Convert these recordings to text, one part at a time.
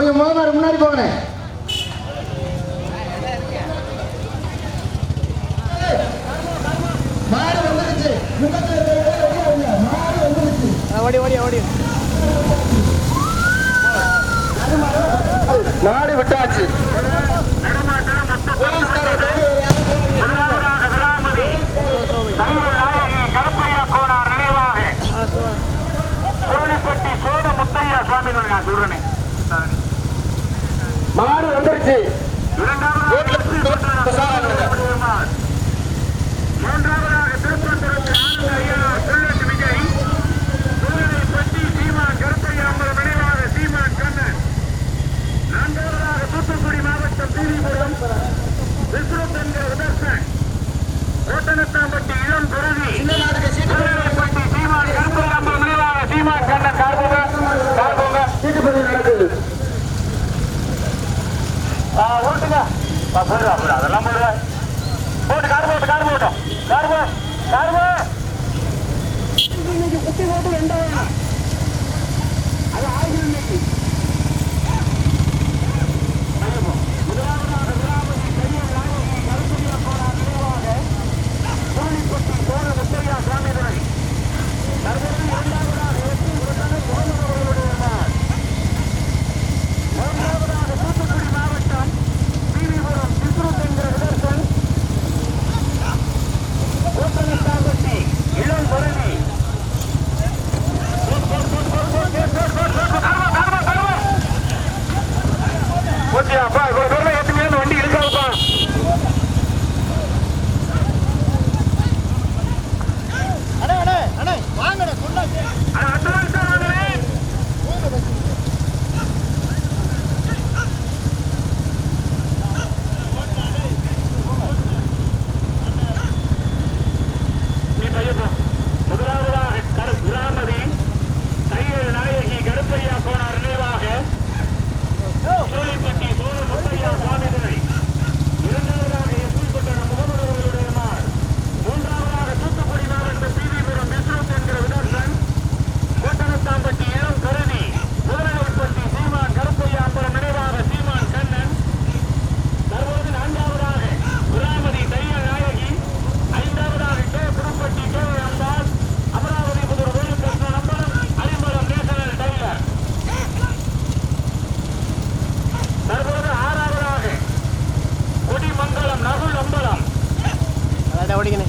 கொஞ்சம் மோதனார் முன்னாடி போகணே. மாடு வந்துருச்சு. ஓடி ஓடி ஓடி. மாடு விட்டாச்சு. கோனார் நினைவாக கோழிப்பட்டி சோழ சொல்றேன். மாடு வந்துருச்சு. ஓடிக்கணே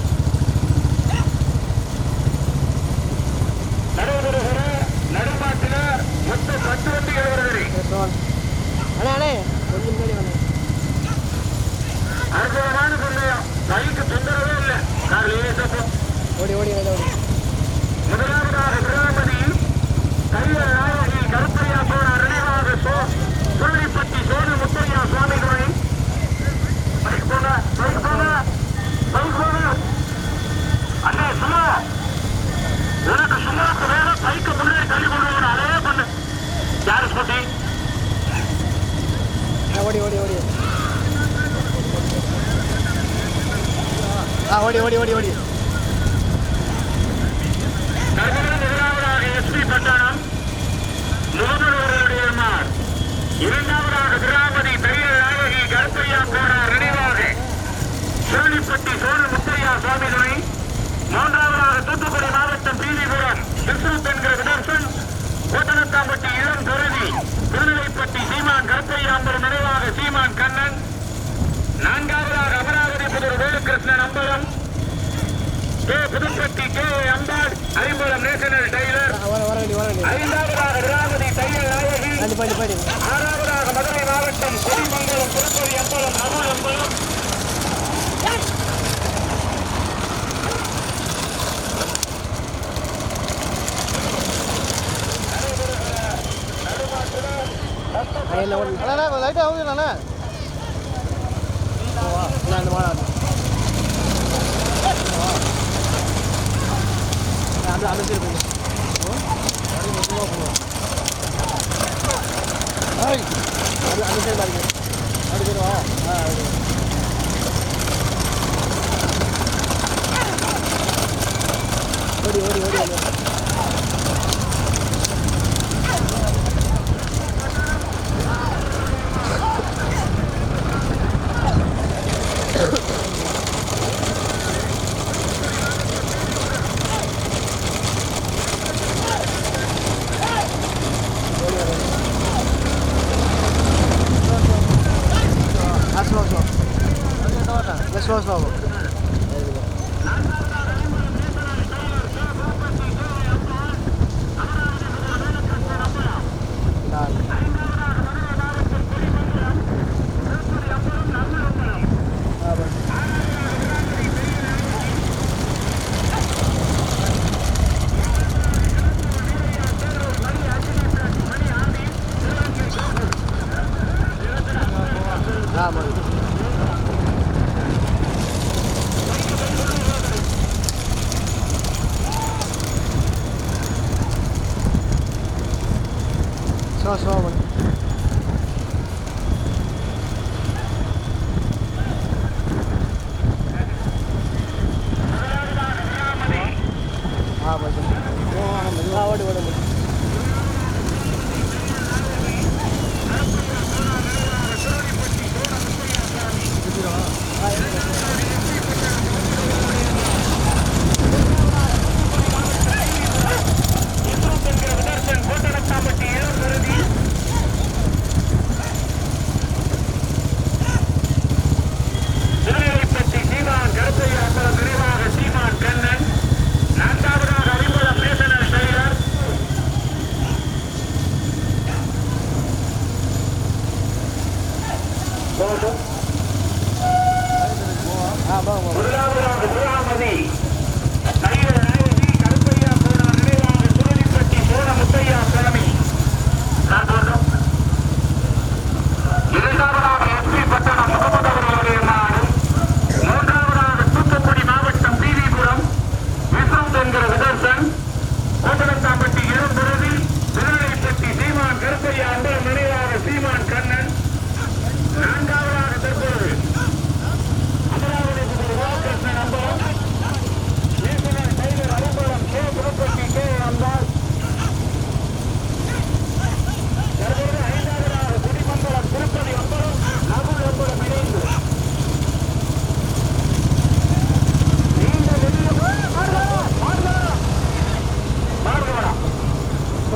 அண்ணா அண்ணே. கொஞ்சம் முன்னாடி வந்தேன் ஓடி ஓடி ஓடி. முதலாவதாக திரௌபதி கையில் ഓടി ഓടി ഓടി. ആ ഓടി ഓടി ഓടി ഓടി. கே புதுப்பட்டி கே அம்பாள் அறிமுகம் நேஷனல் டைலர் ஐந்தாவதாக விராமதி தையல் நாயகி. ஆறாவதாக மதுரை மாவட்டம் கொடிமங்கலம் திருப்பதி அம்பலம் அருள் அம்பலம் லைட்டாக நான் இந்த மாடா அது அதுக்கு இருக்கும் அது மொத்தமாக போகும் அது அந்த சைடு பாருங்க அடுக்கிறவா ஆ அடுக்கிறோம் ஓடி ஓடி ஓடி ஓடி.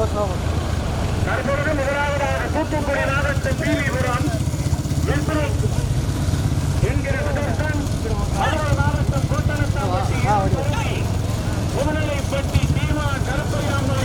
வருஷம் தற்பொழுது முதலாவதாக தூத்துக்குடி மாவட்ட பீலிபுரம் என்கிற சுதர்சன் மதுரை மாவட்டம் கூட்டணத்தாம்பட்டி முதுநிலைப்பட்டி சீமா கருப்பையாமல்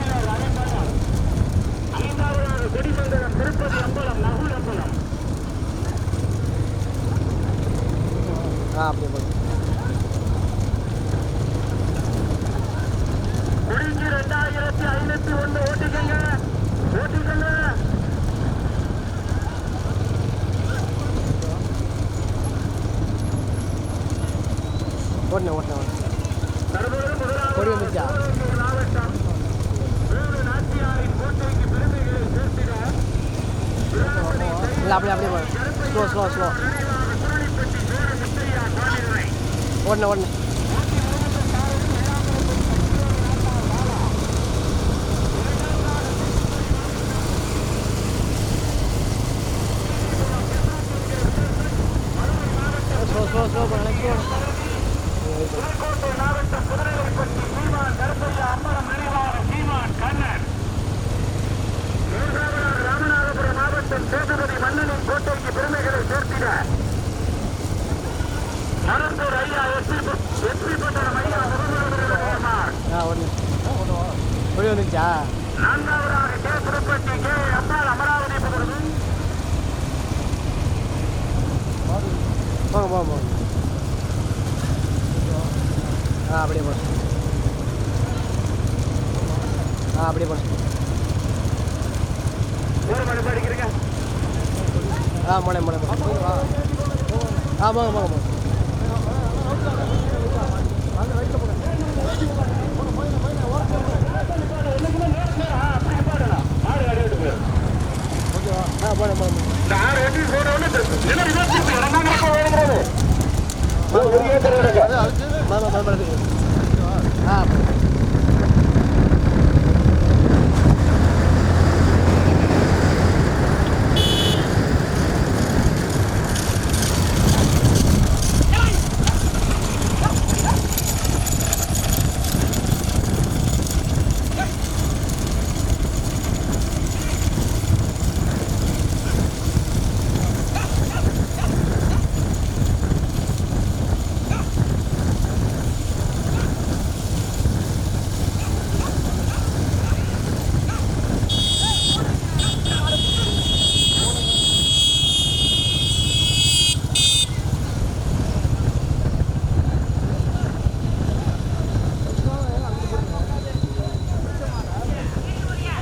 ஒன்று ஒன்று Let's go, let's go. Vamos, vamos, vamos. Abrimos. Abrimos.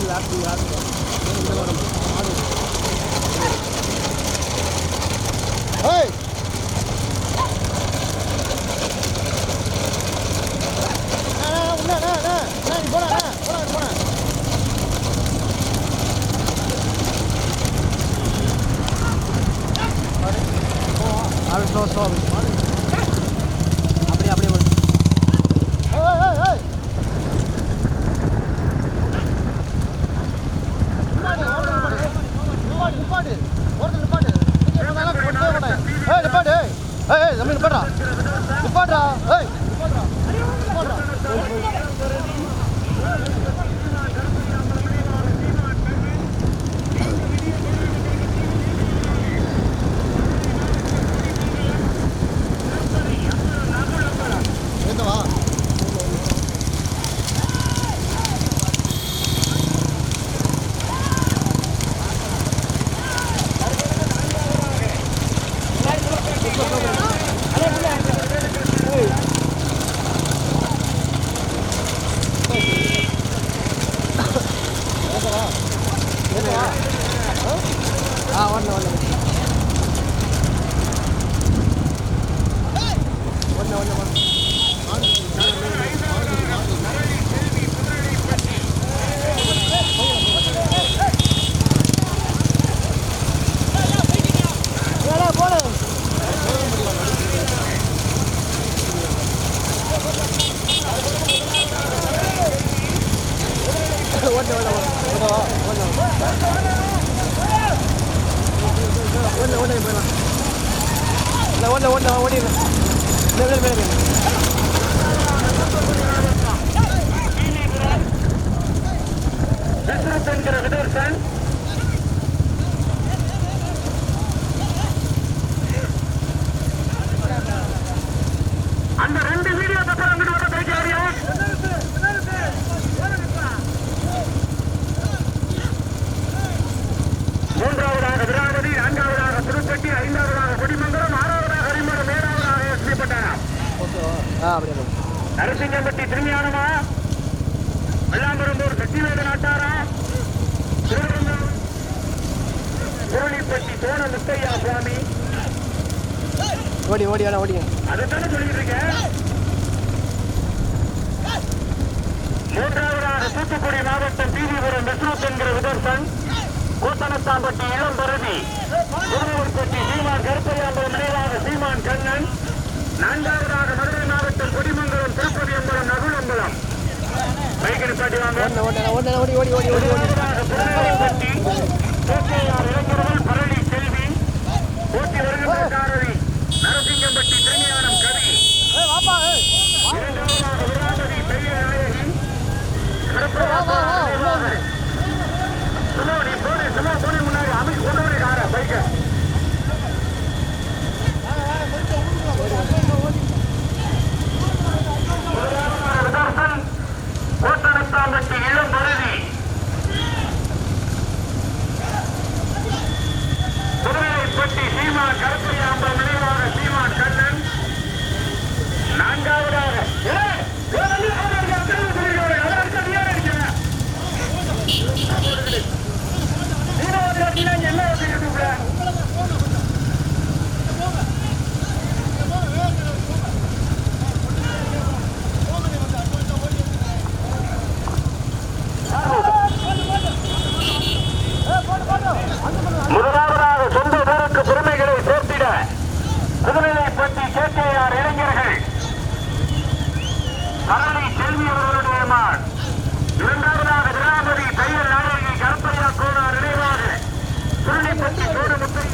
Line lock பண்ணி கோட்டாம்பட்டி இளம் பருதி திருமூர்பட்டி சீமான் கருப்பையாம்பலம் நினைவாக சீமான் கண்ணன். நான்காவதாக மதுரை மாவட்டம் கொடிமங்கலம் திருப்பதி அம்பலம் நகுலம்பலம் பைக்கடி பாட்டி வாங்க. ஓடி கோட்டையார் இளைஞர்கள் பழனி செல்வி போட்டி வருகின்றக்காரரி நரசிங்கம்பட்டி திருஞானம் கவி. இரண்டாவதாக விராமதி பெரிய நாயகி கருப்பையாம்பலம் கரணி செல்வி அவர்களுடைய மான். இரண்டாவதாக திராபதி தையல் நாடகி கருப்பையா கோணா நினைவாக. திருநெல்வேலி கோடமுத்தை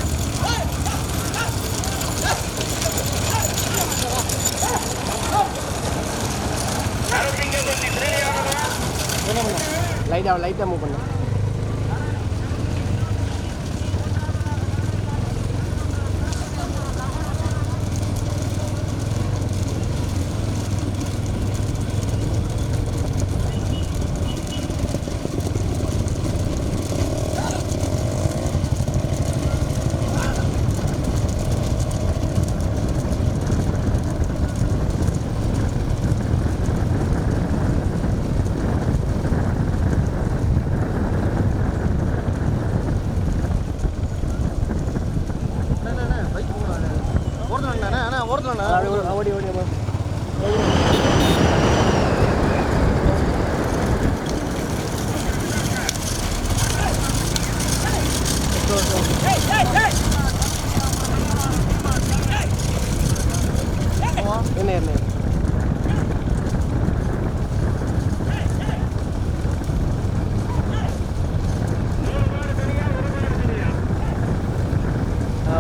லைட்டாக லைட்டாக மூவ் பண்ணு.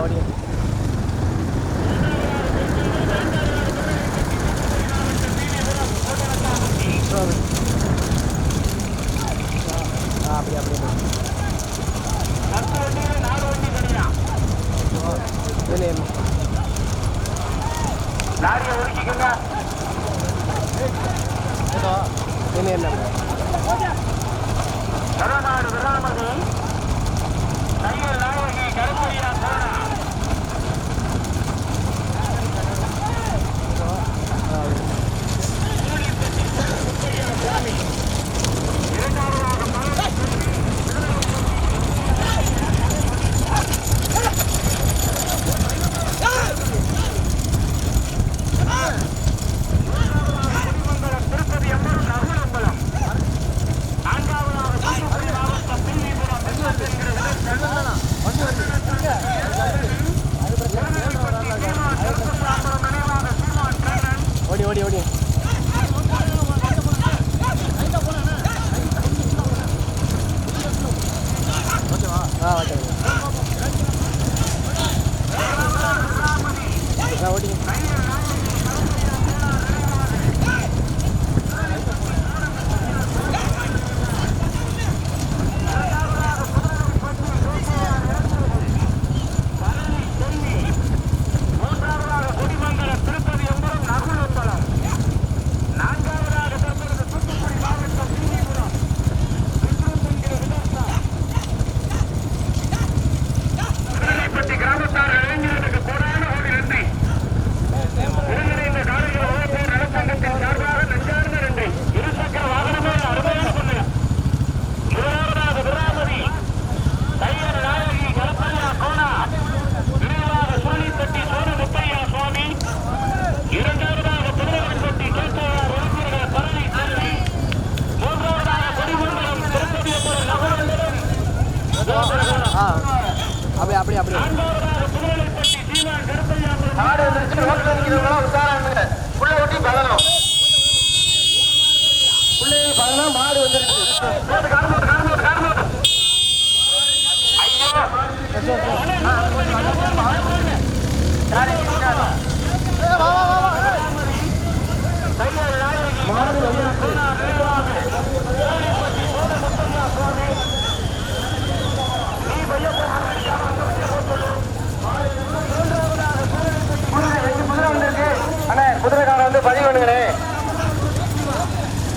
audience.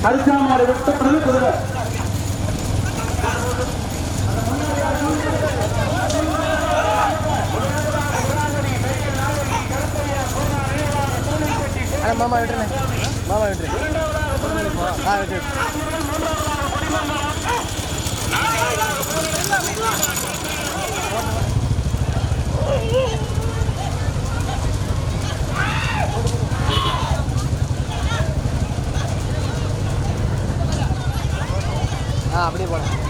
கருச்சாமாடு வெட்டப்படுது குதிரை மாமா விட்டுருங்க மாமா விட்டுருங்க ஆ விட்டுரு ஆ அப்படியே போகலாம்